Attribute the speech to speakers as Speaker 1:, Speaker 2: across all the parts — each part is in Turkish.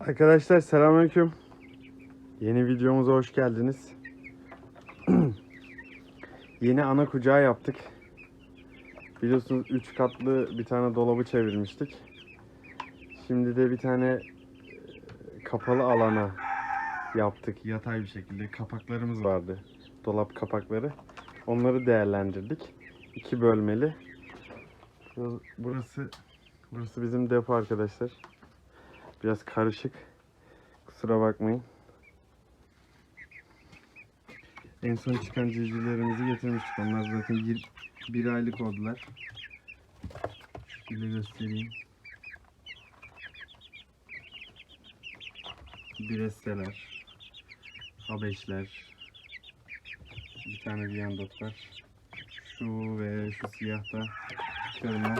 Speaker 1: Arkadaşlar selamünaleyküm. Yeni videomuza hoş geldiniz. Yeni ana kucağı yaptık. Biliyorsunuz 3 katlı bir tane dolabı çevirmiştik. Şimdi de bir tane e, kapalı alana yaptık yatay bir şekilde. Kapaklarımız vardı. Dolap kapakları. Onları değerlendirdik. İki bölmeli. Burası burası bizim depo arkadaşlar. Biraz karışık. Kusura bakmayın. En son çıkan civcivlerimizi getirmiştik. Onlar zaten bir, bir aylık oldular. Şöyle göstereyim. Biresteler. Habeşler. Bir tane Viyandot var. Şu ve şu siyah da kırma.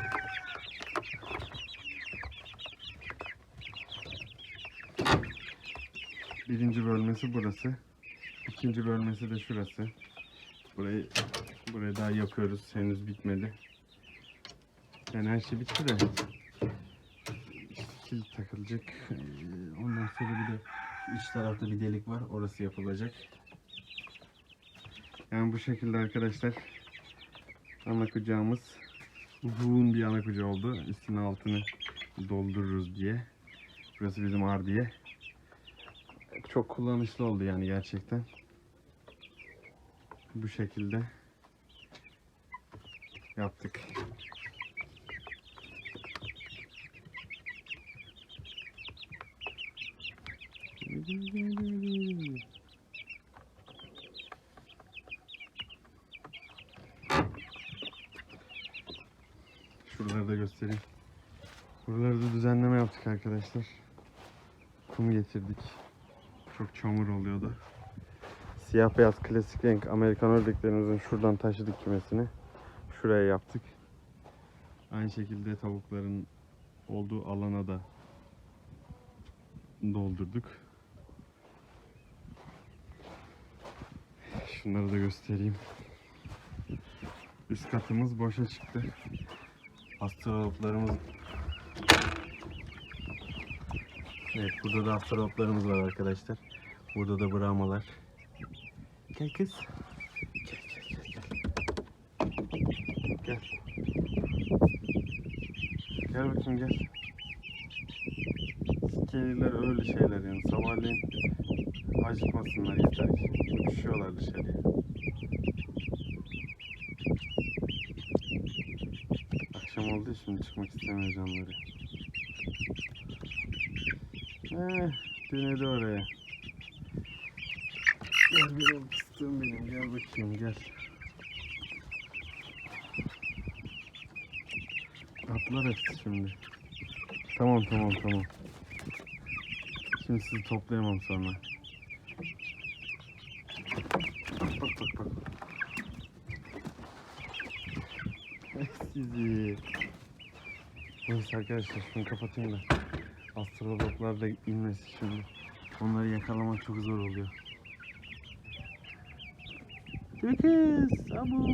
Speaker 1: Birinci bölmesi burası. İkinci bölmesi de şurası. Burayı burayı daha yapıyoruz. Henüz bitmedi. Yani her şey bitti de. Kil takılacak. Ee, Ondan sonra bir de iç tarafta bir delik var. Orası yapılacak. Yani bu şekilde arkadaşlar. Ana kucağımız uzun bir ana kucağı oldu. Üstünü altını doldururuz diye. Burası bizim ardiye çok kullanışlı oldu yani gerçekten. Bu şekilde yaptık. Şuraları da göstereyim. Buraları da düzenleme yaptık arkadaşlar. Kum getirdik. Çok çamur oluyordu. Siyah beyaz klasik renk Amerikan ördeklerimizin şuradan taşıdık kümesini. Şuraya yaptık. Aynı şekilde tavukların olduğu alana da doldurduk. Şunları da göstereyim. Üst katımız boşa çıktı. Astrologlarımız Evet burada da astrologlarımız var arkadaşlar. Burada da brahmalar. Gel kız. Gel gel gel gel. Gel. Gel bakayım gel. Sikeliler öyle şeyler yani sabahleyin acıkmasınlar yeter ki. Uçuşuyorlar dışarıya. Akşam oldu şimdi çıkmak istemiyor canları. Eh, dönedi oraya. Gel benim fıstığım benim, gel bakayım gel. Atlar hepsi şimdi. Tamam tamam tamam. Şimdi sizi toplayamam sonra. Bak bak bak bak. Eh, Sizi. Neyse arkadaşlar şunu kapatayım da. Astrologlar da inmesin şimdi. Onları yakalamak çok zor oluyor. Bir kız, abu.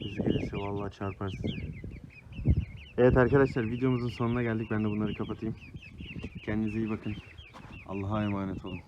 Speaker 1: Bizi gelirse vallahi çarpar sizi. Evet arkadaşlar videomuzun sonuna geldik. Ben de bunları kapatayım. Kendinize iyi bakın. Allah'a emanet olun.